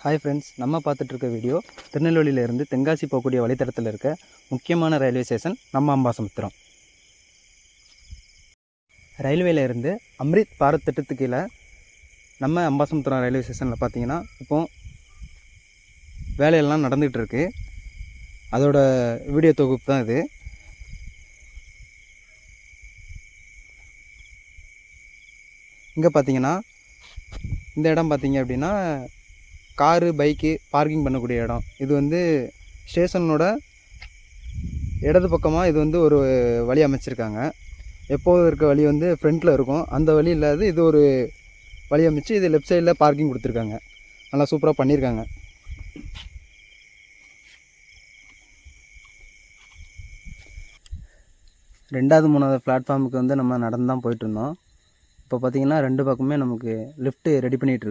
Hi friends நம்ம பார்த்துட்ருக்க video திருநெல்வேலியிலேருந்து Tenkasi போகக்கூடிய வழித்தடத்தில் இருக்க முக்கியமான ரயில்வே ஸ்டேஷன் நம்ம அம்பாசமுத்திரம். ரயில்வேலேருந்து அம்ரித் பாரத் திட்டத்து கீழே நம்ம அம்பாசமுத்திரம் ரயில்வே ஸ்டேஷனில் பார்த்தீங்கன்னா இப்போ வேலையெல்லாம் நடந்துகிட்டு இருக்கு அதோட வீடியோ தொகுப்பு தான் இது. இங்கே பார்த்தீங்கன்னா இந்த இடம் பார்த்தீங்க அப்படின்னா காரு பைக்கு பார்க்கிங் பண்ணக்கூடிய இடம். இது வந்து ஸ்டேஷனோட இடது பக்கமாக இது வந்து ஒரு வழி அமைச்சிருக்காங்க. எப்போதும் இருக்க வழி வந்து ஃப்ரண்ட்டில் இருக்கும். அந்த வழி இல்லாத இது ஒரு வழி அமைச்சு இது லெஃப்ட் சைடில் பார்க்கிங் கொடுத்துருக்காங்க. நல்லா சூப்பராக பண்ணியிருக்காங்க ரெண்டாவது மூணாவது பிளாட்ஃபார்முக்கு வந்து நம்ம நடந்து தான் போயிட்டு இருந்தோம். இப்போ பார்த்தீங்கன்னா ரெண்டு பக்கமே நமக்கு லிஃப்ட்டு ரெடி பண்ணிகிட்டு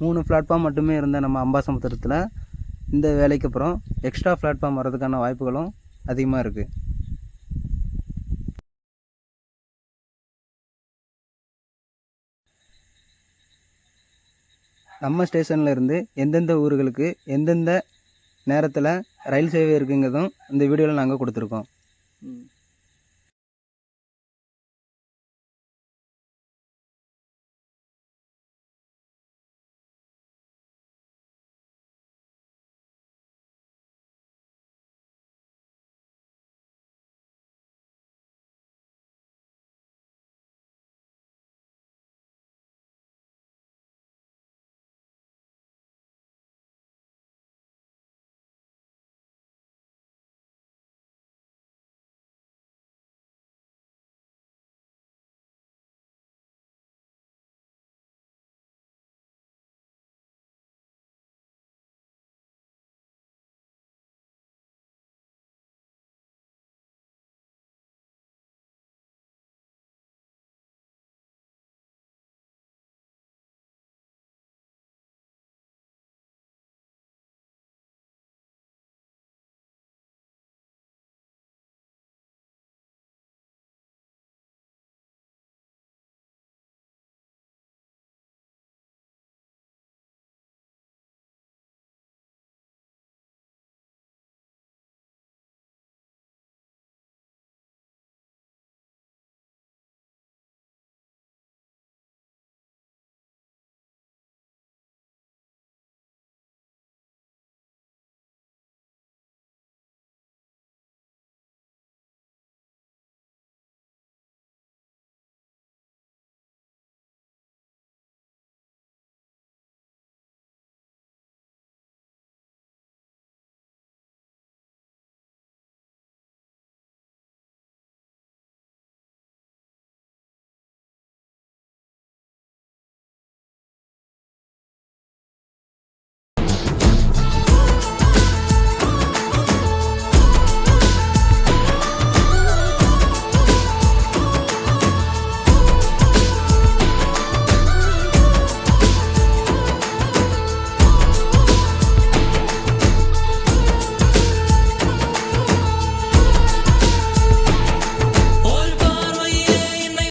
மூணு பிளாட்ஃபார்ம் மட்டுமே இருந்த நம்ம அம்பாசமுத்திரத்தில் இந்த வேலைக்கு அப்புறம் எக்ஸ்ட்ரா பிளாட்ஃபார்ம் வர்றதுக்கான வாய்ப்புகளும் அதிகமாக இருக்குது நம்ம ஸ்டேஷனில் இருந்து எந்தெந்த ஊர்களுக்கு எந்தெந்த நேரத்தில் ரயில் சேவை இருக்குங்கிறதும் இந்த வீடியோவில் நாங்கள் கொடுத்துருக்கோம்.